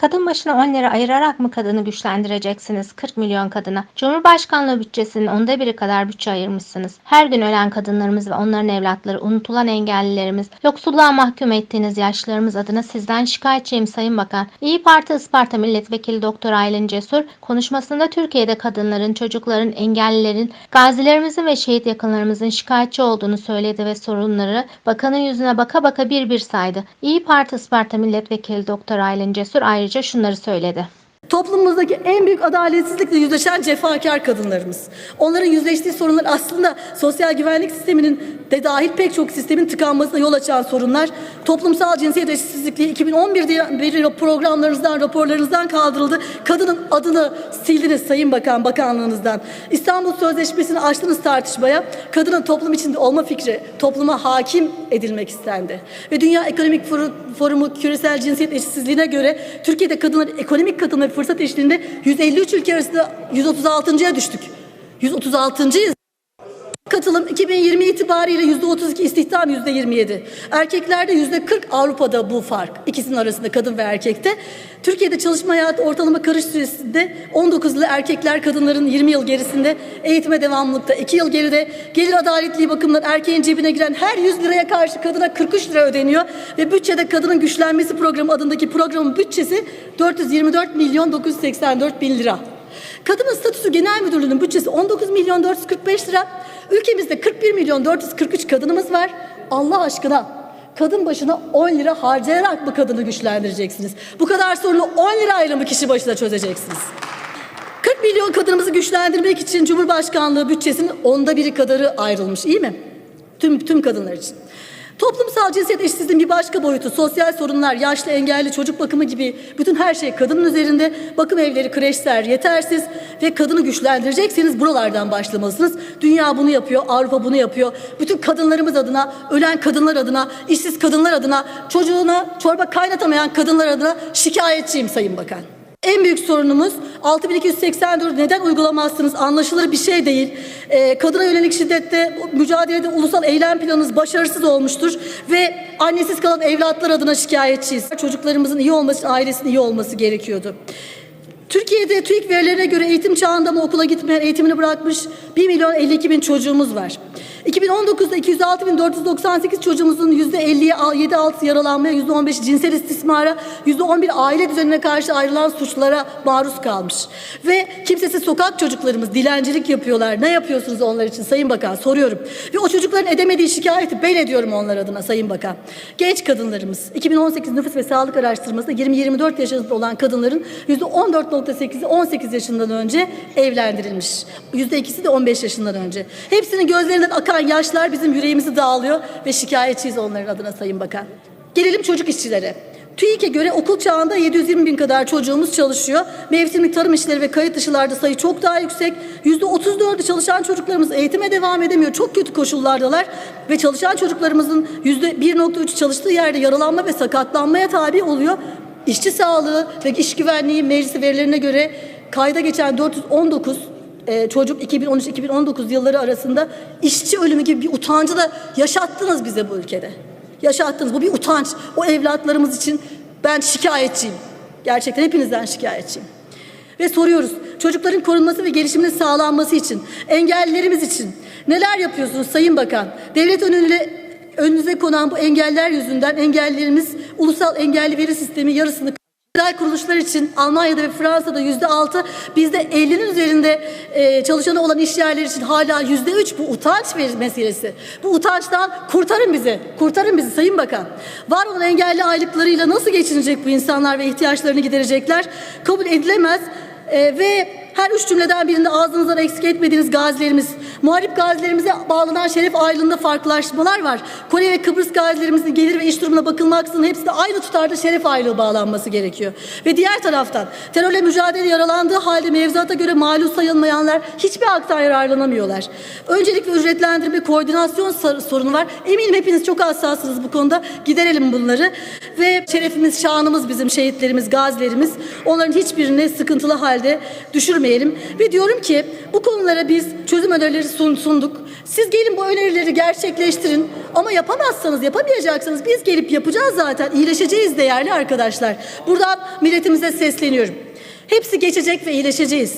Kadın başına 10 lira ayırarak mı kadını güçlendireceksiniz 40 milyon kadına? Cumhurbaşkanlığı bütçesinin onda biri kadar bütçe ayırmışsınız. Her gün ölen kadınlarımız ve onların evlatları, unutulan engellilerimiz, yoksulluğa mahkum ettiğiniz yaşlılarımız adına sizden şikayetçiyim Sayın Bakan. İyi Parti Isparta Milletvekili Doktor Aylin Cesur konuşmasında Türkiye'de kadınların, çocukların, engellilerin, gazilerimizin ve şehit yakınlarımızın şikayetçi olduğunu söyledi ve sorunları bakanın yüzüne baka baka bir bir saydı. İyi Parti Isparta Milletvekili Doktor Aylin Cesur ayrıca şunları söyledi. Toplumumuzdaki en büyük adaletsizlikle yüzleşen cefakar kadınlarımız. Onların yüzleştiği sorunlar aslında sosyal güvenlik sisteminin de dahil pek çok sistemin tıkanmasına yol açan sorunlar. Toplumsal cinsiyet eşitsizliği 2011'de beri programlarınızdan, raporlarınızdan kaldırıldı. Kadının adını sildiniz Sayın Bakan Bakanlığınızdan. İstanbul Sözleşmesi'ni açtınız tartışmaya. Kadının toplum içinde olma fikri topluma hakim edilmek istendi. Ve Dünya Ekonomik Forumu küresel cinsiyet eşitsizliğine göre Türkiye'de kadınların ekonomik katılma ve fırsat eşitliğinde 153 ülke arasında 136.ya düştük. 136.yız. Katılım 2020 itibariyle %32 istihdam %27. Erkeklerde %40 Avrupa'da bu fark. İkisinin arasında kadın ve erkekte. Türkiye'de çalışma hayatı ortalama karış süresinde 19 yıl erkekler kadınların 20 yıl gerisinde eğitime devamlılıkta 2 yıl geride gelir adaletliği bakımından erkeğin cebine giren her 100 liraya karşı kadına 43 lira ödeniyor ve bütçede kadının güçlenmesi programı adındaki programın bütçesi 424 milyon 984 bin lira. Kadının Statüsü Genel Müdürlüğü'nün bütçesi 19 milyon 445 lira. Ülkemizde 41 milyon 443 kadınımız var. Allah aşkına kadın başına 10 lira harcayarak mı kadını güçlendireceksiniz? Bu kadar sorunu 10 lirayla mı kişi başına çözeceksiniz? 40 milyon kadınımızı güçlendirmek için Cumhurbaşkanlığı bütçesinin onda biri kadarı ayrılmış iyi mi? Tüm, tüm kadınlar için. Toplumsal cinsiyet eşitsizliğinin bir başka boyutu sosyal sorunlar, yaşlı, engelli, çocuk bakımı gibi bütün her şey kadının üzerinde. Bakım evleri, kreşler yetersiz ve kadını güçlendirecekseniz buralardan başlamalısınız. Dünya bunu yapıyor, Avrupa bunu yapıyor. Bütün kadınlarımız adına, ölen kadınlar adına, işsiz kadınlar adına, çocuğuna çorba kaynatamayan kadınlar adına şikayetçiyim Sayın Bakan. En büyük sorunumuz 6284 neden uygulamazsınız anlaşılır bir şey değil. Ee, kadına yönelik şiddette mücadelede ulusal eylem planınız başarısız olmuştur ve annesiz kalan evlatlar adına şikayetçiyiz. Çocuklarımızın iyi olması ailesinin iyi olması gerekiyordu. Türkiye'de TÜİK verilerine göre eğitim çağında mı okula gitmeyen, eğitimini bırakmış 1 milyon 52 bin çocuğumuz var. 2019'da 206 bin 498 çocuğumuzun %50'ye 7-6 yaralanmaya, %15 cinsel istismara, %11 aile düzenine karşı ayrılan suçlara maruz kalmış. Ve kimsesiz sokak çocuklarımız dilencilik yapıyorlar. Ne yapıyorsunuz onlar için Sayın Bakan soruyorum. Ve o çocukların edemediği şikayeti ben ediyorum onlar adına Sayın Bakan. Genç kadınlarımız 2018 nüfus ve sağlık araştırmasında 20-24 yaşında olan kadınların %14.8'i 18 yaşından önce evlendirilmiş. %2'si de 15 yaşından önce. Hepsinin gözlerinden akan yaşlar bizim yüreğimizi dağılıyor ve şikayetçiyiz onların adına Sayın Bakan. Gelelim çocuk işçilere. TÜİK'e göre okul çağında 720 bin kadar çocuğumuz çalışıyor. Mevsimlik tarım işleri ve kayıt dışılarda sayı çok daha yüksek. Yüzde 34'ü çalışan çocuklarımız eğitime devam edemiyor. Çok kötü koşullardalar. Ve çalışan çocuklarımızın yüzde 1.3 çalıştığı yerde yaralanma ve sakatlanmaya tabi oluyor. İşçi sağlığı ve iş güvenliği meclisi verilerine göre kayda geçen 419 e, çocuk 2013-2019 yılları arasında işçi ölümü gibi bir utancı da yaşattınız bize bu ülkede. Yaşattınız. Bu bir utanç. O evlatlarımız için ben şikayetçiyim. Gerçekten hepinizden şikayetçiyim. Ve soruyoruz çocukların korunması ve gelişiminin sağlanması için, engellilerimiz için neler yapıyorsunuz Sayın Bakan? Devlet önüne, önünüze konan bu engeller yüzünden engellilerimiz ulusal engelli veri sistemi yarısını Özel kuruluşlar için Almanya'da ve Fransa'da yüzde altı, bizde 50'nin üzerinde e, çalışanı olan iş yerleri için hala yüzde üç bu utanç meselesi. Bu utançtan kurtarın bizi, kurtarın bizi Sayın Bakan. Var olan engelli aylıklarıyla nasıl geçinecek bu insanlar ve ihtiyaçlarını giderecekler? Kabul edilemez e, ve her üç cümleden birinde ağzınızdan eksik etmediğiniz gazilerimiz, muharip gazilerimize bağlanan şeref ayrılığında farklılaşmalar var. Kore ve Kıbrıs gazilerimizin gelir ve iş durumuna bakılmaksızın hepsi de aynı tutarda şeref ayrılığı bağlanması gerekiyor. Ve diğer taraftan terörle mücadele yaralandığı halde mevzuata göre malum sayılmayanlar hiçbir haktan yararlanamıyorlar. Öncelikle ücretlendirme koordinasyon sorunu var. Eminim hepiniz çok hassassınız bu konuda. Giderelim bunları. Ve şerefimiz, şanımız bizim şehitlerimiz, gazilerimiz. Onların hiçbirini sıkıntılı halde düşürmeyelim. Ve diyorum ki bu konulara biz çözüm önerileri sunduk. Siz gelin bu önerileri gerçekleştirin ama yapamazsanız, yapamayacaksınız biz gelip yapacağız zaten. İyileşeceğiz değerli arkadaşlar. Buradan milletimize sesleniyorum. Hepsi geçecek ve iyileşeceğiz.